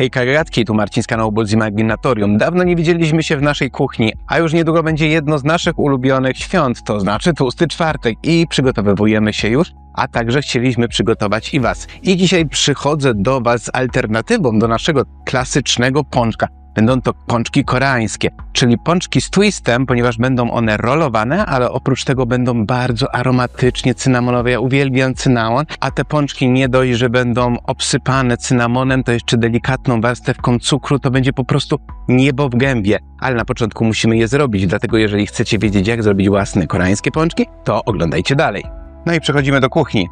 Hejka gagatki, tu Marcin z kanału Bolzi Maginatorium. Dawno nie widzieliśmy się w naszej kuchni, a już niedługo będzie jedno z naszych ulubionych świąt, to znaczy tłusty czwartek i przygotowujemy się już, a także chcieliśmy przygotować i Was. I dzisiaj przychodzę do Was z alternatywą do naszego klasycznego pączka. Będą to pączki koreańskie, czyli pączki z twistem, ponieważ będą one rolowane, ale oprócz tego będą bardzo aromatycznie cynamonowe. Ja uwielbiam cynamon, a te pączki nie dość, że będą obsypane cynamonem, to jeszcze delikatną warstewką cukru, to będzie po prostu niebo w gębie. Ale na początku musimy je zrobić, dlatego jeżeli chcecie wiedzieć, jak zrobić własne koreańskie pączki, to oglądajcie dalej. No i przechodzimy do kuchni.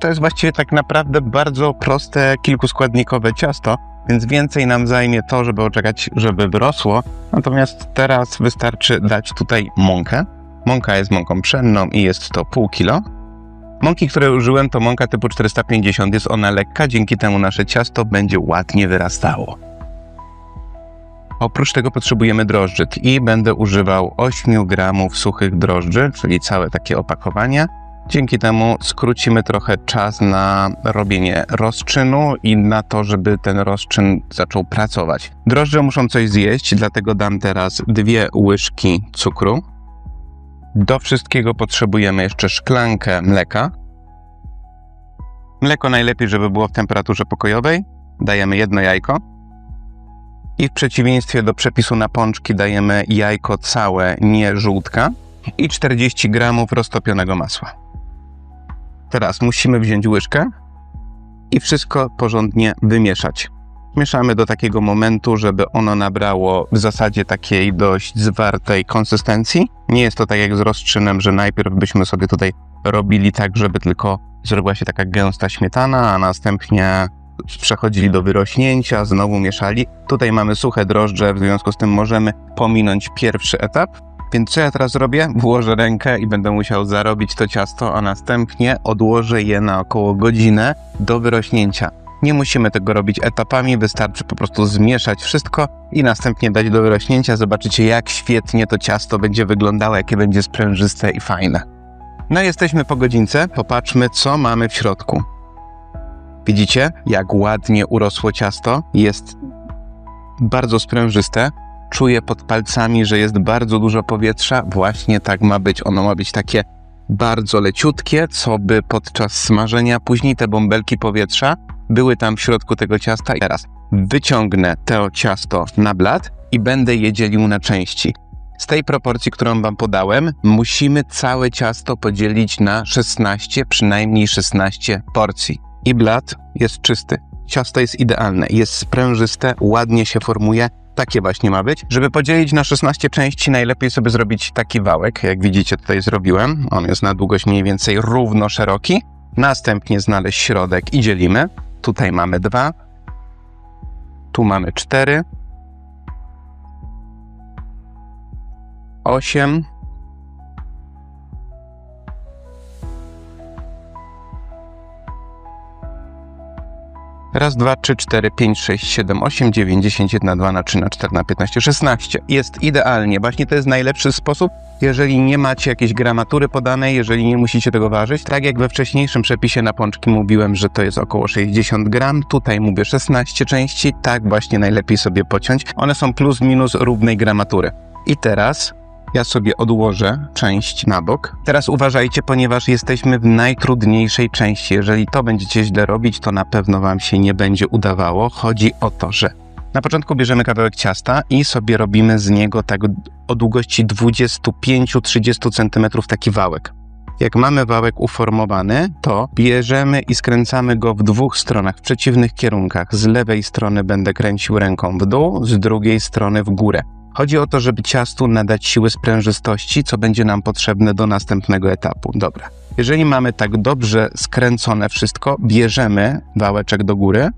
To jest właściwie tak naprawdę bardzo proste, kilkuskładnikowe ciasto, więc więcej nam zajmie to, żeby oczekać, żeby wyrosło. Natomiast teraz wystarczy dać tutaj mąkę. Mąka jest mąką pszenną i jest to pół kilo. Mąki, które użyłem, to mąka typu 450. Jest ona lekka, dzięki temu nasze ciasto będzie ładnie wyrastało. Oprócz tego potrzebujemy drożdży i będę używał 8 gramów suchych drożdży, czyli całe takie opakowanie. Dzięki temu skrócimy trochę czas na robienie rozczynu i na to, żeby ten rozczyn zaczął pracować. Drożdże muszą coś zjeść, dlatego dam teraz dwie łyżki cukru. Do wszystkiego potrzebujemy jeszcze szklankę mleka. Mleko najlepiej, żeby było w temperaturze pokojowej. Dajemy jedno jajko. I w przeciwieństwie do przepisu na pączki dajemy jajko całe, nie żółtka. I 40 gramów roztopionego masła. Teraz musimy wziąć łyżkę i wszystko porządnie wymieszać. Mieszamy do takiego momentu, żeby ono nabrało w zasadzie takiej dość zwartej konsystencji. Nie jest to tak jak z rozczynem, że najpierw byśmy sobie tutaj robili tak, żeby tylko zrobiła się taka gęsta śmietana, a następnie przechodzili do wyrośnięcia, znowu mieszali. Tutaj mamy suche drożdże, w związku z tym możemy pominąć pierwszy etap więc co ja teraz zrobię? Włożę rękę i będę musiał zarobić to ciasto, a następnie odłożę je na około godzinę do wyrośnięcia. Nie musimy tego robić etapami, wystarczy po prostu zmieszać wszystko i następnie dać do wyrośnięcia. Zobaczycie, jak świetnie to ciasto będzie wyglądało, jakie będzie sprężyste i fajne. No jesteśmy po godzince, popatrzmy, co mamy w środku. Widzicie, jak ładnie urosło ciasto? Jest bardzo sprężyste, czuję pod palcami, że jest bardzo dużo powietrza. Właśnie tak ma być. Ono ma być takie bardzo leciutkie, co by podczas smażenia później te bąbelki powietrza były tam w środku tego ciasta. I teraz wyciągnę to ciasto na blat i będę je dzielił na części. Z tej proporcji, którą Wam podałem, musimy całe ciasto podzielić na 16, przynajmniej 16 porcji. I blat jest czysty. Ciasto jest idealne, jest sprężyste, ładnie się formuje, takie właśnie ma być. Żeby podzielić na 16 części, najlepiej sobie zrobić taki wałek, jak widzicie tutaj zrobiłem. On jest na długość mniej więcej równo szeroki. Następnie znaleźć środek i dzielimy. Tutaj mamy dwa. Tu mamy cztery. Osiem. Raz, dwa, trzy, cztery, pięć, sześć, siedem, osiem, dziewięć, dziesięć, jedna, dwa, na trzy, na cztery, na piętnaście, szesnaście. Jest idealnie. Właśnie to jest najlepszy sposób, jeżeli nie macie jakiejś gramatury podanej, jeżeli nie musicie tego ważyć. Tak jak we wcześniejszym przepisie na pączki mówiłem, że to jest około 60 gram, tutaj mówię 16 części, tak właśnie najlepiej sobie pociąć. One są plus minus równej gramatury. I teraz ja sobie odłożę część na bok. Teraz uważajcie, ponieważ jesteśmy w najtrudniejszej części. Jeżeli to będziecie źle robić, to na pewno Wam się nie będzie udawało. Chodzi o to, że na początku bierzemy kawałek ciasta i sobie robimy z niego tak o długości 25-30 cm taki wałek. Jak mamy wałek uformowany, to bierzemy i skręcamy go w dwóch stronach, w przeciwnych kierunkach. Z lewej strony będę kręcił ręką w dół, z drugiej strony w górę. Chodzi o to, żeby ciastu nadać siły sprężystości, co będzie nam potrzebne do następnego etapu. Dobra. Jeżeli mamy tak dobrze skręcone wszystko, bierzemy wałeczek do góry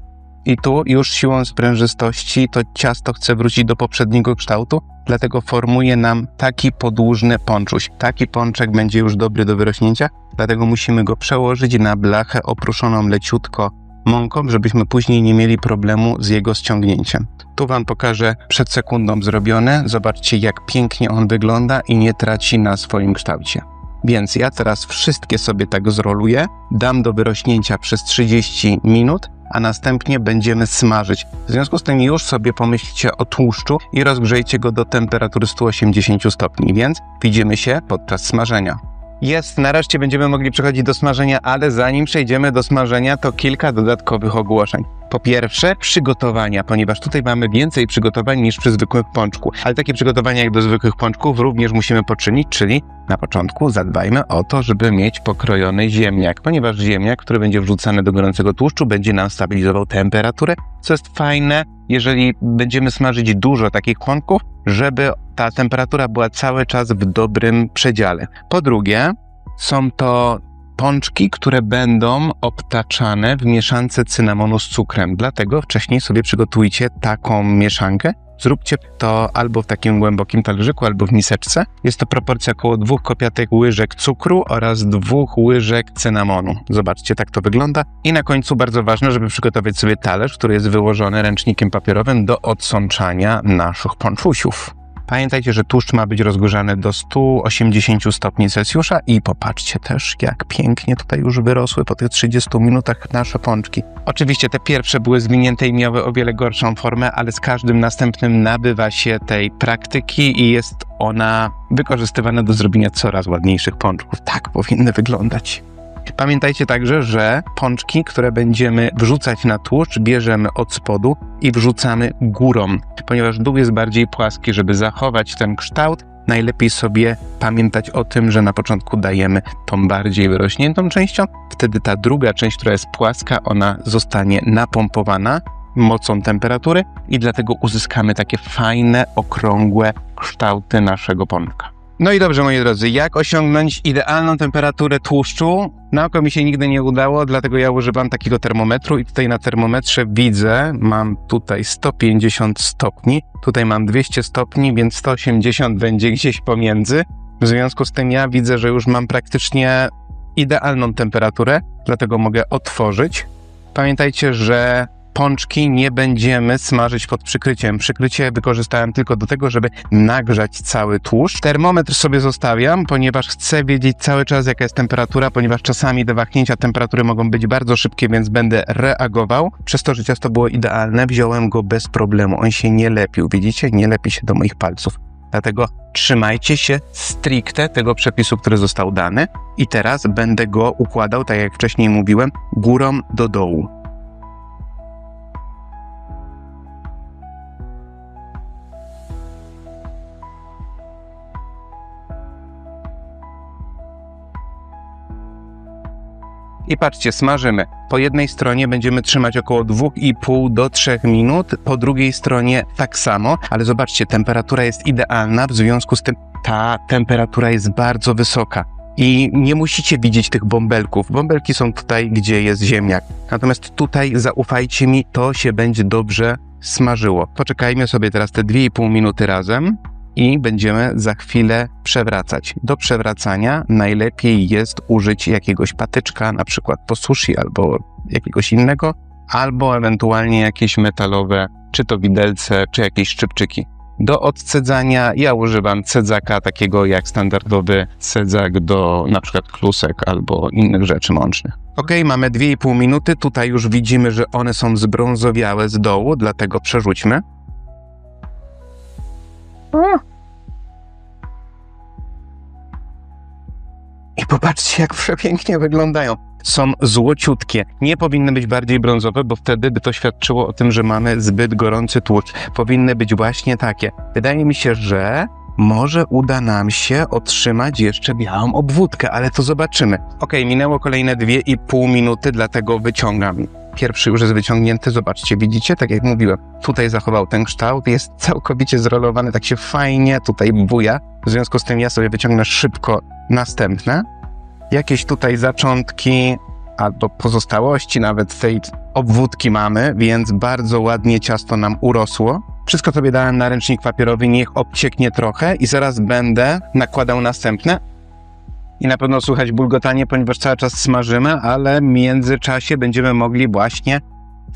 i tu już siłą sprężystości to ciasto chce wrócić do poprzedniego kształtu, dlatego formuje nam taki podłużny pączuś. Taki pączek będzie już dobry do wyrośnięcia, dlatego musimy go przełożyć na blachę opruszoną leciutko mąką, żebyśmy później nie mieli problemu z jego ściągnięciem. Tu Wam pokażę przed sekundą zrobione. Zobaczcie, jak pięknie on wygląda i nie traci na swoim kształcie. Więc ja teraz wszystkie sobie tak zroluję, dam do wyrośnięcia przez 30 minut, a następnie będziemy smażyć. W związku z tym już sobie pomyślcie o tłuszczu i rozgrzejcie go do temperatury 180 stopni, więc widzimy się podczas smażenia. Jest, nareszcie będziemy mogli przechodzić do smażenia, ale zanim przejdziemy do smażenia, to kilka dodatkowych ogłoszeń. Po pierwsze, przygotowania, ponieważ tutaj mamy więcej przygotowań niż przy zwykłym pączku. Ale takie przygotowania jak do zwykłych pączków również musimy poczynić, czyli na początku zadbajmy o to, żeby mieć pokrojony ziemniak, ponieważ ziemniak, który będzie wrzucany do gorącego tłuszczu, będzie nam stabilizował temperaturę, co jest fajne, jeżeli będziemy smażyć dużo takich pączków, żeby ta temperatura była cały czas w dobrym przedziale. Po drugie, są to pączki, które będą obtaczane w mieszance cynamonu z cukrem. Dlatego wcześniej sobie przygotujcie taką mieszankę. Zróbcie to albo w takim głębokim talerzyku, albo w miseczce. Jest to proporcja około dwóch kopiatek łyżek cukru oraz dwóch łyżek cynamonu. Zobaczcie, tak to wygląda. I na końcu bardzo ważne, żeby przygotować sobie talerz, który jest wyłożony ręcznikiem papierowym do odsączania naszych pączusiów. Pamiętajcie, że tłuszcz ma być rozgrzany do 180 stopni Celsjusza i popatrzcie też, jak pięknie tutaj już wyrosły po tych 30 minutach nasze pączki. Oczywiście te pierwsze były zwinięte i miały o wiele gorszą formę, ale z każdym następnym nabywa się tej praktyki i jest ona wykorzystywana do zrobienia coraz ładniejszych pączków. Tak powinny wyglądać. Pamiętajcie także, że pączki, które będziemy wrzucać na tłuszcz, bierzemy od spodu i wrzucamy górą, ponieważ dół jest bardziej płaski, żeby zachować ten kształt. Najlepiej sobie pamiętać o tym, że na początku dajemy tą bardziej wyrośniętą częścią, wtedy ta druga część, która jest płaska, ona zostanie napompowana mocą temperatury i dlatego uzyskamy takie fajne, okrągłe kształty naszego pączka. No i dobrze, moi drodzy, jak osiągnąć idealną temperaturę tłuszczu? Na oko mi się nigdy nie udało, dlatego ja używam takiego termometru i tutaj na termometrze widzę, mam tutaj 150 stopni, tutaj mam 200 stopni, więc 180 będzie gdzieś pomiędzy. W związku z tym ja widzę, że już mam praktycznie idealną temperaturę, dlatego mogę otworzyć. Pamiętajcie, że pączki nie będziemy smażyć pod przykryciem. Przykrycie wykorzystałem tylko do tego, żeby nagrzać cały tłuszcz. Termometr sobie zostawiam, ponieważ chcę wiedzieć cały czas, jaka jest temperatura, ponieważ czasami te wahnięcia temperatury mogą być bardzo szybkie, więc będę reagował. Przez to, że ciasto było idealne, wziąłem go bez problemu. On się nie lepił, widzicie? Nie lepi się do moich palców. Dlatego trzymajcie się stricte tego przepisu, który został dany. I teraz będę go układał, tak jak wcześniej mówiłem, górą do dołu. I patrzcie, smażymy. Po jednej stronie będziemy trzymać około 2,5 do 3 minut, po drugiej stronie tak samo, ale zobaczcie, temperatura jest idealna, w związku z tym ta temperatura jest bardzo wysoka. I nie musicie widzieć tych bąbelków. Bąbelki są tutaj, gdzie jest ziemniak. Natomiast tutaj, zaufajcie mi, to się będzie dobrze smażyło. Poczekajmy sobie teraz te 2,5 minuty razem i będziemy za chwilę przewracać. Do przewracania najlepiej jest użyć jakiegoś patyczka, na przykład po sushi albo jakiegoś innego, albo ewentualnie jakieś metalowe, czy to widelce, czy jakieś szczypczyki. Do odcedzania ja używam cedzaka takiego jak standardowy cedzak do na przykład klusek albo innych rzeczy mącznych. Ok, mamy 2,5 minuty. Tutaj już widzimy, że one są zbrązowiałe z dołu, dlatego przerzućmy. I popatrzcie, jak przepięknie wyglądają. Są złociutkie. Nie powinny być bardziej brązowe, bo wtedy by to świadczyło o tym, że mamy zbyt gorący tłuszcz. Powinny być właśnie takie. Wydaje mi się, że może uda nam się otrzymać jeszcze białą obwódkę, ale to zobaczymy. Ok, minęło kolejne 2,5 minuty, dlatego wyciągam. Pierwszy już jest wyciągnięty, zobaczcie, widzicie? Tak jak mówiłem, tutaj zachował ten kształt, jest całkowicie zrolowany, tak się fajnie tutaj buja. W związku z tym ja sobie wyciągnę szybko następne. Jakieś tutaj zaczątki albo pozostałości nawet tej obwódki mamy, więc bardzo ładnie ciasto nam urosło. Wszystko sobie dałem na ręcznik papierowy, niech obcieknie trochę i zaraz będę nakładał następne. I na pewno słychać bulgotanie, ponieważ cały czas smażymy, ale w międzyczasie będziemy mogli właśnie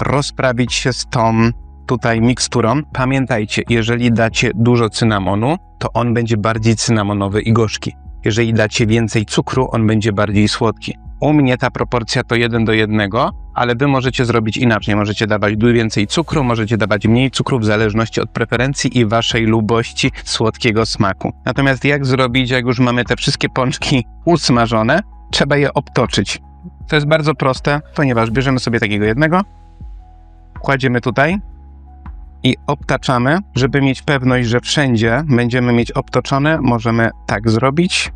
rozprawić się z tą tutaj miksturą. Pamiętajcie, jeżeli dacie dużo cynamonu, to on będzie bardziej cynamonowy i gorzki. Jeżeli dacie więcej cukru, on będzie bardziej słodki. U mnie ta proporcja to 1 do 1, ale wy możecie zrobić inaczej. Możecie dawać więcej cukru, możecie dawać mniej cukru w zależności od preferencji i waszej lubości słodkiego smaku. Natomiast jak zrobić, jak już mamy te wszystkie pączki usmażone? Trzeba je obtoczyć. To jest bardzo proste, ponieważ bierzemy sobie takiego jednego, kładziemy tutaj i obtaczamy, żeby mieć pewność, że wszędzie będziemy mieć obtoczone, możemy tak zrobić,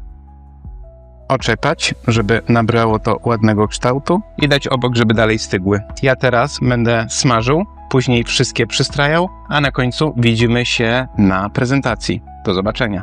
oczepać, żeby nabrało to ładnego kształtu i dać obok, żeby dalej stygły. Ja teraz będę smażył, później wszystkie przystrajał, a na końcu widzimy się na prezentacji. Do zobaczenia.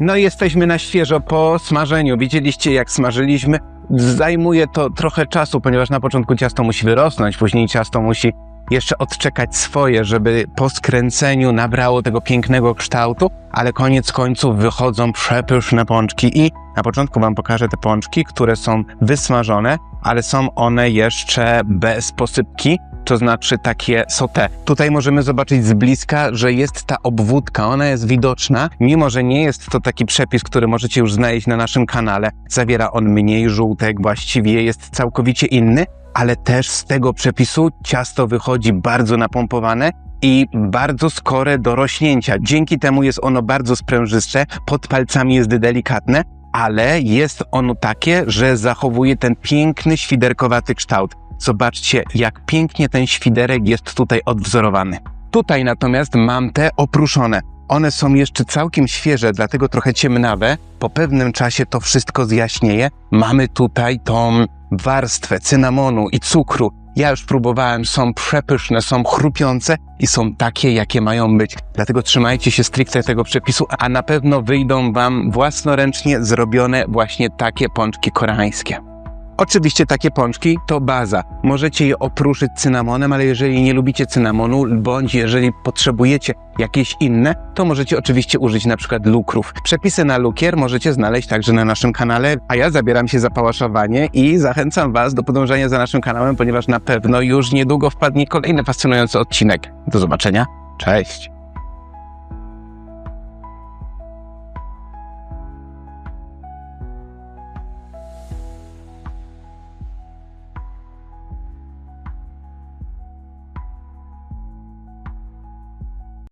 No i jesteśmy na świeżo po smażeniu. Widzieliście jak smażyliśmy. Zajmuje to trochę czasu, ponieważ na początku ciasto musi wyrosnąć, później ciasto musi jeszcze odczekać swoje, żeby po skręceniu nabrało tego pięknego kształtu, ale koniec końców wychodzą przepyszne pączki i na początku wam pokażę te pączki, które są wysmażone, ale są one jeszcze bez posypki, to znaczy takie sauté. Tutaj możemy zobaczyć z bliska, że jest ta obwódka, ona jest widoczna, mimo że nie jest to taki przepis, który możecie już znaleźć na naszym kanale. Zawiera on mniej żółtek, właściwie jest całkowicie inny, ale też z tego przepisu ciasto wychodzi bardzo napompowane i bardzo skore do rośnięcia. Dzięki temu jest ono bardzo sprężyste, pod palcami jest delikatne, ale jest ono takie, że zachowuje ten piękny, świderkowaty kształt. Zobaczcie, jak pięknie ten świderek jest tutaj odwzorowany. Tutaj natomiast mam te opruszone. One są jeszcze całkiem świeże, dlatego trochę ciemnawe. Po pewnym czasie to wszystko zjaśnieje. Mamy tutaj tą warstwę cynamonu i cukru. Ja już próbowałem, są przepyszne, są chrupiące i są takie, jakie mają być. Dlatego trzymajcie się stricte tego przepisu, a na pewno wyjdą Wam własnoręcznie zrobione właśnie takie pączki koreańskie. Oczywiście takie pączki to baza. Możecie je opruszyć cynamonem, ale jeżeli nie lubicie cynamonu, bądź jeżeli potrzebujecie jakieś inne, to możecie oczywiście użyć na przykład lukrów. Przepisy na lukier możecie znaleźć także na naszym kanale, a ja zabieram się za pałaszowanie i zachęcam Was do podążania za naszym kanałem, ponieważ na pewno już niedługo wpadnie kolejny fascynujący odcinek. Do zobaczenia. Cześć!